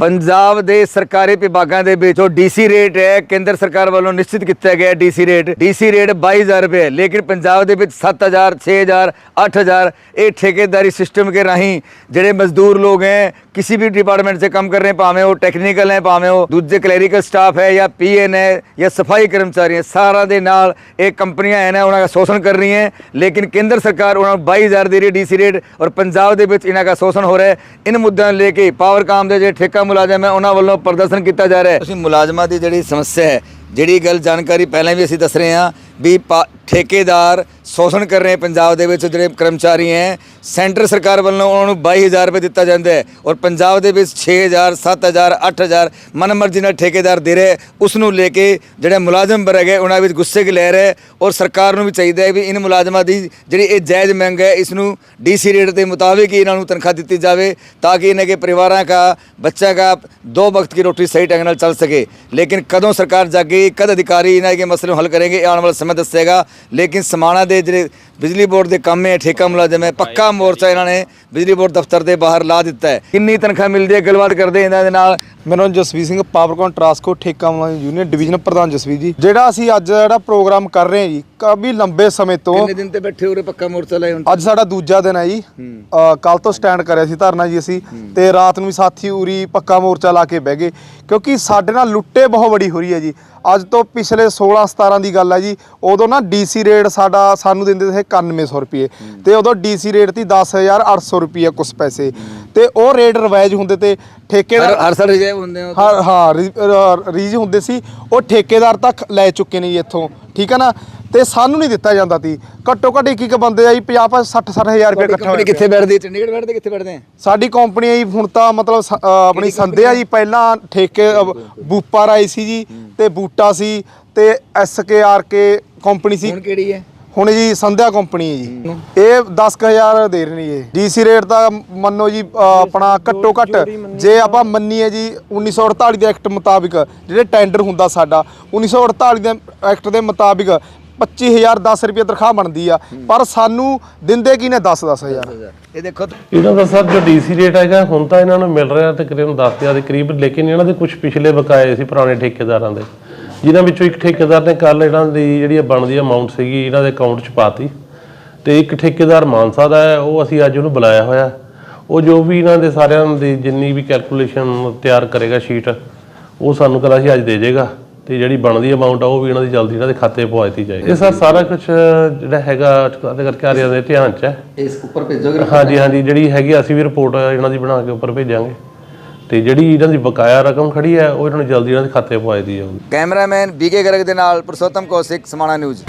ਪੰਜਾਬ ਦੇ ਸਰਕਾਰੀ ਵਿਭਾਗਾਂ ਦੇ ਵਿੱਚ ਵਿੱਚੋਂ ਡੀਸੀ ਰੇਟ ਹੈ, ਕੇਂਦਰ ਸਰਕਾਰ ਵੱਲੋਂ ਨਿਸ਼ਚਿਤ ਕੀਤਾ ਗਿਆ ਡੀਸੀ ਰੇਟ। ਡੀਸੀ ਰੇਟ 22000 ਰੁਪਏ ਹੈ ਲੇਕਿਨ ਪੰਜਾਬ ਦੇ ਵਿੱਚ 7000 6000 8000 ਇਹ ਠੇਕੇਦਾਰੀ ਸਿਸਟਮ ਕੇ ਰਾਹੀਂ ਜਿਹੜੇ ਮਜ਼ਦੂਰ ਲੋਕ ਹੈ, ਕਿਸੇ ਵੀ ਡਿਪਾਰਟਮੈਂਟ ਸੇ ਕੰਮ ਕਰ ਰਹੇ, ਭਾਵੇਂ ਉਹ ਟੈਕਨੀਕਲ ਹੈ, ਭਾਵੇਂ ਉਹ ਦੂਜੇ ਕਲੈਰੀਕਲ ਸਟਾਫ ਹੈ ਜਾਂ ਪੀਐਨ ਹੈ ਜਾਂ ਸਫ਼ਾਈ ਕਰਮਚਾਰੀ ਹੈ ਸਾਰਾ ਦੇ ਨਾਲ ਇਹ ਕੰਪਨੀਆਂ ਹੈ ਨਾ ਉਹਨਾਂ ਦਾ ਸ਼ੋਸ਼ਣ ਕਰ ਰਹੀਆਂ ਹੈ। ਲੇਕਿਨ ਕੇਂਦਰ ਸਰਕਾਰ ਉਹਨਾਂ ਨੂੰ 22000 ਦੇ ਰਹੀ ਹੈ ਡੀਸੀ ਰੇਟ ਔਰ ਪੰਜਾਬ ਦੇ ਵਿੱਚ ਇਹਨਾਂ ਦਾ ਸ਼ੋਸ਼ਣ ਹੋ ਰਿਹਾ ਹੈ। ਇਨ ਮੁੱਦਿਆਂ ਨੂੰ ਲੈ ਕੇ ਪਾਵਰ ਕਾਮ ਦੇ ਜੇ ਠੇਕਾ ਮੁਲਾਜ਼ਮ ਹੈ, ਉਹਨਾਂ ਵੱਲੋਂ ਪ੍ਰਦਰਸ਼ਨ ਕੀਤਾ ਜਾ ਰਿਹਾ ਹੈ। ਤੁਸੀਂ ਮੁਲਾਜ਼ਮਾਂ ਦੀ ਜਿਹੜੀ ਸਮੱਸਿਆ ਹੈ, ਜਿਹੜੀ ਗੱਲ ਜਾਣਕਾਰੀ ਪਹਿਲਾਂ ਵੀ ਅਸੀਂ ਦੱਸ ਰਹੇ ਹਾਂ ਵੀ ਪਾ- ਠੇਕੇਦਾਰ ਸ਼ੋਸ਼ਣ ਕਰ ਰਹੇ ਪੰਜਾਬ ਦੇ ਵਿੱਚ ਜਿਹੜੇ ਕਰਮਚਾਰੀ ਹੈ, ਸੈਂਟਰ ਸਰਕਾਰ ਵੱਲੋਂ ਉਹਨਾਂ ਨੂੰ 22000 ਰੁਪਏ ਦਿੱਤਾ ਜਾਂਦਾ ਹੈ ਔਰ ਪੰਜਾਬ ਦੇ ਵਿੱਚ 6000 7000 8000 ਮਨਮਰਜ਼ੀ ਨਾਲ ਠੇਕੇਦਾਰ ਦੇ ਰਹੇ, ਉਸ ਨੂੰ ਲੈ ਕੇ ਜਿਹੜੇ ਮੁਲਾਜ਼ਮ ਵਰਗ ਹੈ, ਉਹਨਾਂ ਵਿੱਚ ਗੁੱਸੇ ਕਿ ਲੈ ਰਹੇ ਔਰ ਸਰਕਾਰ ਨੂੰ ਵੀ ਚਾਹੀਦਾ ਹੈ ਵੀ ਇਹਨਾਂ ਮੁਲਾਜ਼ਮਾਂ ਦੀ ਜਿਹੜੀ ਇਹ ਜਾਇਜ਼ ਮੰਗ ਹੈ, ਇਸ ਨੂੰ ਡੀਸੀ ਰੇਟ ਦੇ ਮੁਤਾਬਿਕ ਹੀ ਇਹਨਾਂ ਨੂੰ ਤਨਖਾਹ ਦਿੱਤੀ ਜਾਵੇ ਤਾਂ ਕਿ ਇਹਨਾਂ ਦੇ ਪਰਿਵਾਰਾਂ ਦਾ ਬੱਚਾ ਦਾ ਦੋ ਵਕਤ ਦੀ ਰੋਟੀ ਸਹੀ ਢੰਗ ਨਾਲ ਚੱਲ ਸਕੇ। ਲੇਕਿਨ ਕਦੋਂ ਸਰਕਾਰ ਜਾਗੀ, ਕਦ ਅਧਿਕਾਰੀ ਇਹਨਾਂ ਦੇ ਮਸਲੇ ਨੂੰ ਹੱਲ ਕਰਨਗੇ ਆਉਣ ਵਾਲਾ ਸਮਾਂ ਦੱਸੇਗਾ। ਲੇਕਿਨ ਸਮਾਣਾ ਦੇ ਜਿਹੜੇ ਬਿਜਲੀ ਬੋਰਡ ਦੇ ਕੰਮ ਹੈ ਠੇਕਾ ਮੁਲਾਜ਼ਮ ਹੈ ਪੱਕਾ ਮੋਰਚਾ ਇਹਨਾਂ ਨੇ ਬਿਜਲੀ ਬੋਰਡ ਦਫ਼ਤਰ ਦੇ ਬਾਹਰ ਲਾ ਦਿੱਤਾ ਹੈ। ਕਿੰਨੀ ਤਨਖਾਹ ਮਿਲਦੀ ਹੈ? ਗੱਲਬਾਤ ਕਰਦੇ ਇਹਨਾਂ ਦੇ ਨਾਲ। ਮੇਰਾ ਨਾਮ ਜਸਵੀਰ ਸਿੰਘ ਪਾਵਰਕੌਨ ਟਰਾਂਸਕੋ ਠੇਕਾ ਮੁਲਾਜ਼ਮ ਯੂਨੀਅਨ ਡਿਵੀਜ਼ਨ ਪ੍ਰਧਾਨ ਜਸਵੀਰ ਜੀ। ਜਿਹੜਾ ਅਸੀਂ ਅੱਜ ਜਿਹੜਾ ਪ੍ਰੋਗਰਾਮ ਕਰ ਰਹੇ ਹਾਂ ਜੀ ਕਾਫੀ ਲੰਬੇ ਸਮੇਂ ਤੋਂ ਕਿੰਨੇ ਦਿਨ ਤੇ ਬੈਠੇ ਉਰੇ ਪੱਕਾ ਮੋਰਚਾ ਲਾਏ ਹੁਣ ਅੱਜ ਸਾਡਾ ਦੂਜਾ ਦਿਨ ਹੈ ਜੀ। ਕੱਲ ਤੋਂ ਸਟੈਂਡ ਕਰਿਆ ਸੀ ਧਰਨਾ ਜੀ ਅਸੀਂ ਤੇ ਰਾਤ ਨੂੰ ਵੀ ਸਾਥੀ ਉਰੀ ਪੱਕਾ ਮੋਰਚਾ ਲਾ ਕੇ ਬਹਿ ਗਏ। ਕਿਉਂਕਿ ਸਾਡੇ ਨਾਲ ਲੁੱਟੇ ਬਹੁਤ ਬੜੀ ਹੋ ਰਹੀ ਹੈ ਜੀ। ਅੱਜ ਤੋਂ ਪਿਛਲੇ 16 17 ਦੀ ਗੱਲ ਹੈ ਜੀ ਉਦੋਂ ਨਾ ਡੀਸੀ ਰੇਟ ਸਾਡਾ ਸਾਨੂੰ ਦਿੰਦੇ ਸੀ 9100 ਰੁਪਏ ਤੇ ਉਦੋਂ ਡੀਸੀ ਰੇਟ ਤੀ 10800 ਰੁਪਏ ਕੁਛ ਪੈਸੇ ਤੇ ਉਹ ਰੇਟ ਰਿਵਾਈਜ਼ ਹੁੰਦੇ ਤੇ ਠੇਕੇਦਾਰ ਹਰ ਸਾਲ ਰਿਜ਼ਰਵ ਹੁੰਦੇ ਹੋ ਹਾਂ ਰੀਜ ਹੁੰਦੇ ਸੀ ਉਹ ਠੇਕੇਦਾਰ ਤੱਕ ਲੈ ਚੁੱਕੇ ਨੇ ਜੀ ਇੱਥੋਂ। ਠੀਕ ਹੈ ਨਾ? ਤੇ ਸਾਨੂੰ ਨਹੀਂ ਦਿੱਤਾ ਜਾਂਦਾ ਸੀ। ਘੱਟੋ ਘੱਟ ਇੱਕ ਇੱਕ ਬੰਦੇ ਆ ਜੀ 50 60 60 ਹਜ਼ਾਰ ਰੁਪਏ ਇਕੱਠਾ ਕੰਪਨੀ ਹੋਇਆ ਕਿੱਥੇ ਬੈਠਦੀ ਹੈ? ਚੰਡੀਗੜ੍ਹ ਬੈਠਦੇ ਕਿੱਥੇ ਬੈਠਦੇ ਸਾਡੀ ਕੰਪਨੀ ਜੀ ਹੁਣ ਤਾਂ ਮਤਲਬ ਸ- ਅ, ਆਪਣੀ ਸੰਧੇ ਆ? ਜੀ ਪਹਿਲਾਂ ਠੇਕੇ ਅ, ਬੂਪਰ ਆਈ ਸੀ ਜੀ ਤੇ ਬੂਟਾ ਸੀ ਤੇ ਐਸਕੇਆਰਕੇ ਕੰਪਨੀ ਸੀ। ਹੁਣ ਕਿਹੜੀ ਹੈ? ਹੁਣ ਜੀ ਸੰਧਿਆ ਕੰਪਨੀ ਹੈ ਜੀ। ਇਹ 10000 ਦੇ ਰਹੇ ਨੇ ਜੀ। ਡੀਸੀ ਰੇਟ ਦਾ ਮੰਨੋ ਜੀ ਅ, ਆਪਣਾ ਘੱਟੋ ਘੱਟ ਜੇ ਆਪਾਂ ਮੰਨੀਏ ਜੀ 1948 ਦੇ ਐਕਟ ਮੁਤਾਬਿਕ ਜਿਹੜੇ ਟੈਂਡਰ ਹੁੰਦਾ ਸਾਡਾ 1948 ਦੇ ਐਕਟ ਦੇ ਮੁਤਾਬਿਕ 25000 10 ਰੁਪਏ ਤਨਖਾਹ ਬਣਦੀ ਆ। ਪਰ ਸਾਨੂੰ ਦਿੰਦੇ ਕੀ ਨੇ 10 10000 ਇਹ ਦੇਖੋ ਇਹਨਾਂ ਦਾ ਸਰ ਜੋ ਡੀਸੀ ਰੇਟ ਹੈਗਾ ਹੁਣ ਤਾਂ ਇਹਨਾਂ ਨੂੰ ਮਿਲ ਰਿਹਾ ਤਕਰੀਬਨ 10000 ਦੇ ਕਰੀਬ ਲੇਕਿਨ ਇਹਨਾਂ ਦੇ ਕੁਝ ਪਿਛਲੇ ਬਕਾਏ ਸੀ ਪੁਰਾਣੇ ਠੇਕੇਦਾਰਾਂ ਦੇ। ਜਿਨ੍ਹਾਂ ਵਿੱਚੋਂ ਇੱਕ ਠੇਕੇਦਾਰ ਨੇ ਕੱਲ ਇਹਨਾਂ ਦੀ ਜਿਹੜੀ ਬਣਦੀ ਅਮਾਉਂਟ ਸੀਗੀ ਇਹਨਾਂ ਦੇ ਅਕਾਊਂਟ 'ਚ ਪਾਤੀ। ਤੇ ਇੱਕ ਠੇਕੇਦਾਰ ਮਾਨਸਾ ਦਾ ਹੈ ਉਹ ਅਸੀਂ ਅੱਜ ਉਹਨੂੰ ਬੁਲਾਇਆ ਹੋਇਆ। ਉਹ ਜੋ ਵੀ ਇਹਨਾਂ ਦੇ ਸਾਰਿਆਂ ਦੀ ਜਿੰਨੀ ਵੀ ਕੈਲਕੂਲੇਸ਼ਨ ਤਿਆਰ ਕਰੇਗਾ ਸ਼ੀਟ ਉਹ ਸਾਨੂੰ ਕਹਿੰਦਾ ਸੀ ਅੱਜ ਦੇ ਜਾਏਗਾ ਤੇ ਜਿਹੜੀ ਬਣਦੀ ਅਮਾਉਂਟ ਆ ਉਹ ਵੀ ਇਹਨਾਂ ਦੀ ਜਲਦੀ ਇਹਨਾਂ ਦੇ ਖਾਤੇ ਪਵਾ ਦਿੱਤੀ ਜਾਏਗੀ। ਇਹ ਸਰ ਸਾਰਾ ਕੁਝ ਜਿਹੜਾ ਹੈਗਾ ਉਹਦੇ ਕਰਕੇ ਆ ਰਿਹਾ ਦੇ ਧਿਆਨ 'ਚ ਹੈ। ਇਸ ਉੱਪਰ ਭੇਜੋਗੇ? ਹਾਂਜੀ ਹਾਂਜੀ ਜਿਹੜੀ ਹੈਗੀ ਅਸੀਂ ਵੀ ਰਿਪੋਰਟ ਇਹਨਾਂ ਦੀ ਬਣਾ ਕੇ ਉੱਪਰ ਭੇਜਾਂਗੇ। ਤੇ ਜਿਹੜੀ ਇਹਨਾਂ ਦੀ ਬਕਾਇਆ ਰਕਮ ਖੜੀ ਹੈ ਉਹ ਇਹਨਾਂ ਨੂੰ ਜਲਦੀ ਇਹਨਾਂ ਦੇ ਖਾਤੇ ਪਵਾ ਦਿੱਤੀ ਜਾਊਗੀ। ਕੈਮਰਾਮੈਨ ਬੀਕੇ ਗਰਗ ਦੇ ਨਾਲ ਪੁਰਸ਼ੋਤਮ ਕੌਸ਼ਿਕ ਸਮਾਣਾ ਨਿਊਜ਼।